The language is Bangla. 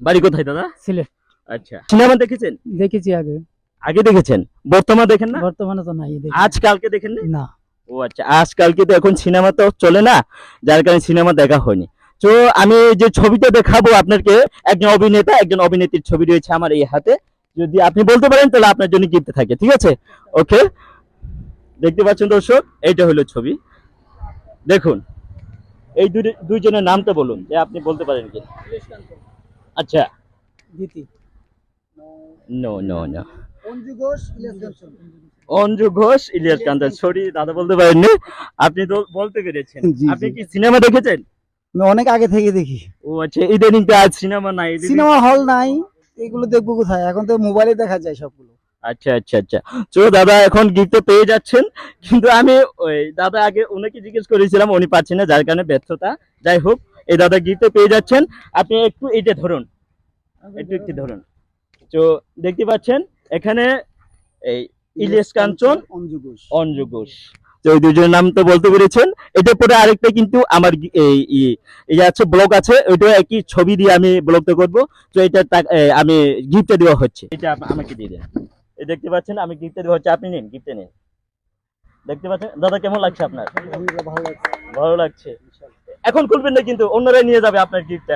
বাড়ি কোথায় দাদা? সিলেট। আচ্ছা। সিনেমা দেখেছেন? দেখেছি আগে। আগে দেখেছেন? বর্তমান দেখেন না? বর্তমানে তো নাই দেখি। আজ কালকে দেখেন না। ও আচ্ছা আজকালকে তো এখন সিনেমা তো চলে না যার কারণে সিনেমা দেখা হয়নি। তো আমি যে ছবিটা দেখাবো আপনাকে একজন অভিনেতা একজন অভিনেত্রীর ছবি রয়েছে আমার এই হাতে। যদি আপনি বলতে পারেন তাহলে আপনার জন্য গিফট থাকে ঠিক আছে? ওকে। দেখতে পাচ্ছেন দর্শক এইটা হলো ছবি। দেখুন এই দুই দুইজনের নামটা বলুন যে আপনি বলতে পারেন কি আচ্ছা। Diti no no no Anju Ghosh Ilias Kanchan. Anju Ghosh Ilias sorry দাদা বলতে পারেননি। আপনি তো বলতে পেরেছেন। আপনি কি সিনেমা দেখেছেন? আমি অনেক আগে থেকে দেখি। ও আচ্ছা ইদানিং তো আজ সিনেমা নাই সিনেমা হল নাই এগুলো দেখব কোথায়? এখন তো মোবাইলে দেখা যায় সবগুলো। আচ্ছা আচ্ছা আচ্ছা। তো দাদা এখন গিফট পেয়ে যাচ্ছেন কিন্তু আমি ওই দাদা আগে ওনাকে জিজ্ঞেস করেছিলাম উনি পাচ্ছেন না যার কারণে ব্যর্থতা। যাই হোক এই দাদা গিফট পেয়ে যাচ্ছেন। আপনি একটু এটা ধরুন। একটু একটু ধরুন। তো দেখতে পাচ্ছেন এখানে এই ইলিয়াস কাঞ্চন অঞ্জু ঘোষ তো ওই দুজনের নাম তো বলতে পেরেছেন। এটা পরে আরেকটা কিন্তু আমার এই আছে ব্লগ আছে ওইটা একই ছবি দিয়ে আমি ব্লগটা করব। তো এটা আমি গিফটে দেওয়া হচ্ছে। এটা আমাকে দিয়ে দেন। এই দেখতে পাচ্ছেন আমি গিফটে দেওয়া হচ্ছে আপনি নিন গিফটে নিন। দেখতে পাচ্ছেন দাদা কেমন লাগছে আপনার? ভালো লাগছে। ভালো লাগছে। এখন খুলবেন না কিন্তু অন্যরাই নিয়ে যাবে আপনার গিফটটা